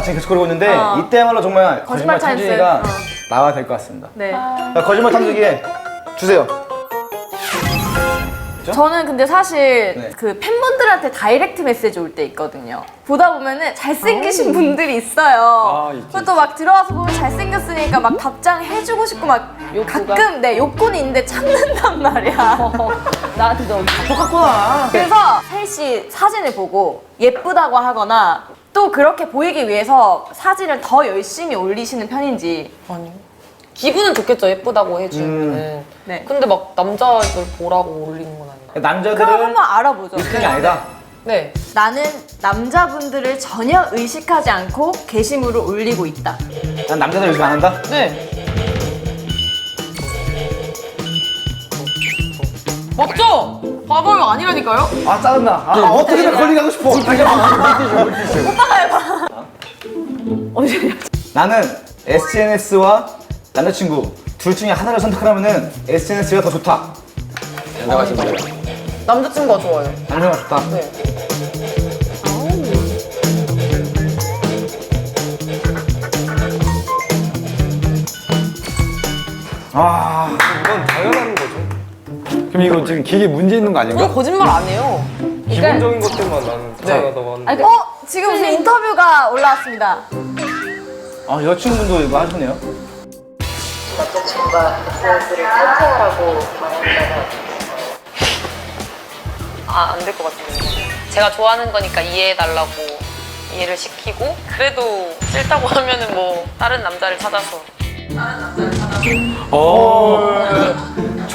지금 계속 그러고 있는데 어. 이때야말로 정말 거짓말 거짓말 찬스. 탐지기가 어. 나와야 될 것 같습니다. 네. 자, 거짓말 탐지기에 주세요. 저는 근데 사실 네. 그 팬분들한테 다이렉트 메시지 올 때 있거든요. 보다 보면은 잘생기신 분들이 있어요. 아, 있지, 그것도 막 들어와서 보면 잘생겼으니까 막 답장해주고 싶고 막 욕구가? 가끔 네 욕구는 있는데 참는단 말이야. 나한테 너무 똑같구나. 그래서 셋이 사진을 보고 예쁘다고 하거나 또 그렇게 보이기 위해서 사진을 더 열심히 올리시는 편인지 아니요. 기분은 좋겠죠 예쁘다고 해주면. 음. 네. 근데 막 남자들 보라고 올리는 건 아니에요. 그럼 남자들은 한번 알아보죠. 그게 아니다. 네. 나는 남자분들을 전혀 의식하지 않고 게시물을 올리고 있다. 난 남자들 요즘 안 한다. 네. 맞죠? 봐봐요 아니라니까요? 아 짜증나. 아, 어떻게든 걸리 가고 싶어. 나는 SNS와 남자친구 둘 중에 하나를 선택하라면은 SNS가 더 좋다. 생각하시면 남자친구가 좋아요. 남자가 좋다. 네. 아, 이건 당연한 거죠. 그럼 이거 지금 기계 문제 있는 거 아닌가? 거짓말 안 해요. 기본적인 것들만 나는 당연하다고 하는 아니, 데 그- 어? 지금 무슨 인터뷰가 올라왔습니다. 아 여자친구분도 이거 하셨네요. 남자친구가 SNS를 탈퇴하라고 말한다면 아, 안 될 것 같은데. 제가 좋아하는 거니까 이해해달라고 이해를 시키고, 그래도 싫다고 하면은 뭐, 다른 남자를 찾아서.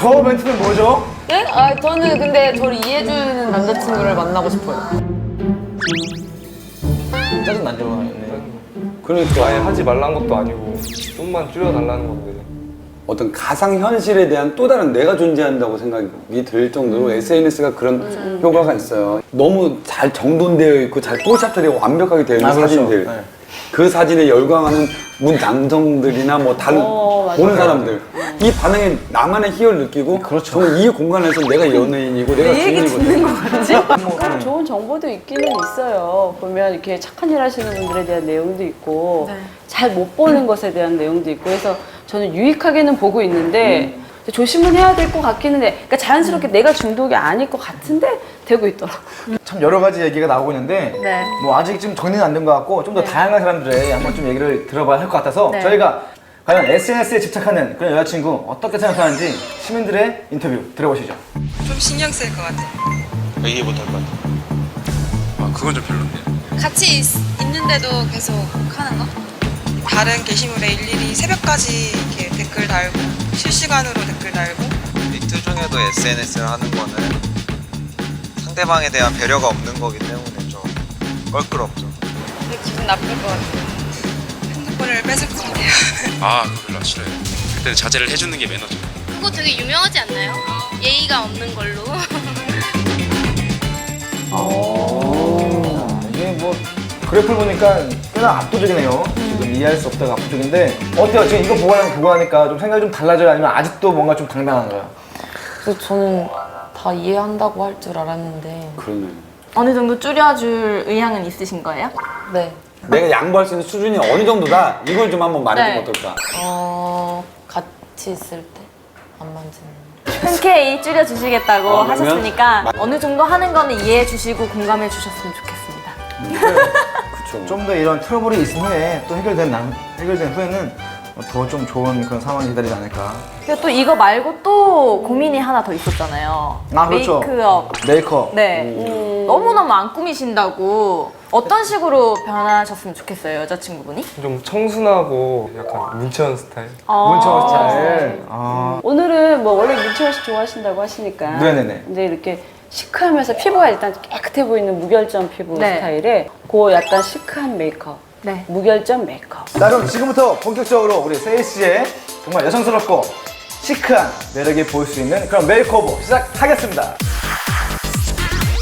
저 멘트는 뭐죠? 네? 아, 저는 근데 저를 이해해주는 남자친구를 만나고 싶어요. 짜증 나죠. 네. 그러니까 아예 하지 말란 것도 아니고 좀만 줄여달라는 건데 어떤 가상 현실에 대한 또 다른 뇌가 존재한다고 생각이 들 정도로 SNS가 그런 효과가 있어요. 너무 잘 정돈되어 있고 잘 포샵되고 완벽하게 되어 있는 아, 그렇죠. 사진들. 네. 그 사진에 열광하는 문 남성들이나 뭐 다른 어, 맞아요. 보는 사람들 이 반응에 나만의 희열을 느끼고 그렇죠. 정말 이 공간에서 내가 연예인이고 내가 주인이고 그런 좋은 정보도 있기는 있어요. 보면 이렇게 착한 일 하시는 분들에 대한 내용도 있고 네. 잘못 보는 것에 대한 내용도 있고 해서 저는 유익하게는 보고 있는데 조심은 해야 될 것 같기는 해. 그러니까 자연스럽게 내가 중독이 아닐 것 같은데 되고 있더라고. 참 여러 가지 얘기가 나오고 있는데 네. 뭐 아직 좀 정리는 안 된 것 같고 좀 더 다양한 사람들의 한번 좀 얘기를 들어봐야 할 것 같아서 네. 저희가 과연 SNS에 집착하는 그런 여자친구 어떻게 생각하는지 시민들의 인터뷰 들어보시죠. 좀 신경 쓸 것 같아. 이해 못할 것 같아. 아, 그건 좀 별론데. 같이 있, 있는데도 계속 하는 거? 다른 게시물에 일일이 새벽까지 이렇게 댓글 달고 실시간으로 댓글 달고 데이트 중에도 SNS를 하는 거는 상대방에 대한 배려가 없는 거기 때문에 좀 껄끄럽죠. 기분 나쁠 것 같아요. 핸드폰을 뺏을 것 같아요. 아, 그거 별로 싫어요. 그때는 자제를 해주는 게 매너죠. 그거 되게 유명하지 않나요? 예의가 없는 걸로. 이게 뭐 그래프를 보니까 꽤나 압도적이네요. 지금 이해할 수 없다가 압도적인데 어때요? 지금 이거 보고 하니까, 보고 하니까 좀 생각이 좀 달라져요? 아니면 아직도 뭔가 좀 당당한가요? 그래서 저는 다 이해한다고 할 줄 알았는데. 그러네. 어느 정도 줄여줄 의향은 있으신 거예요? 네. 내가 양보할 수 있는 수준이 어느 정도다 이걸 좀 한번 말해주면 네. 어떨까? 어, 같이 있을 때 안 만지는. 흔쾌히 줄여주시겠다고 어, 그러면? 하셨으니까 마- 어느 정도 하는 거는 이해해 주시고 공감해 주셨으면 좋겠습니다. 그쵸. 좀더 이런 트러블이 있은 후에 또 해결된 남, 해결된 후에는 더 좀 좋은 그런 상황이 기다리지 않을까. 그리고 또 이거 말고 또 고민이 하나 더 있었잖아요. 아, 그렇죠. 메이크업. 메이크업. 네. 너무너무 안 꾸미신다고 어떤 식으로 변하셨으면 좋겠어요, 여자친구분이? 좀 청순하고 약간 문채원 스타일 문처 스타일. 아, 오늘은 뭐 원래 민철 씨 좋아하신다고 하시니까 네네네. 근데 이렇게 시크하면서 피부가 일단 깨끗해 보이는 무결점 피부 네. 스타일에 그 약간 시크한 메이크업 네. 무결점 메이크업 자 그럼 지금부터 본격적으로 우리 세희 씨의 정말 여성스럽고 시크한 매력이 보일 수 있는 그런 메이크오버 시작하겠습니다.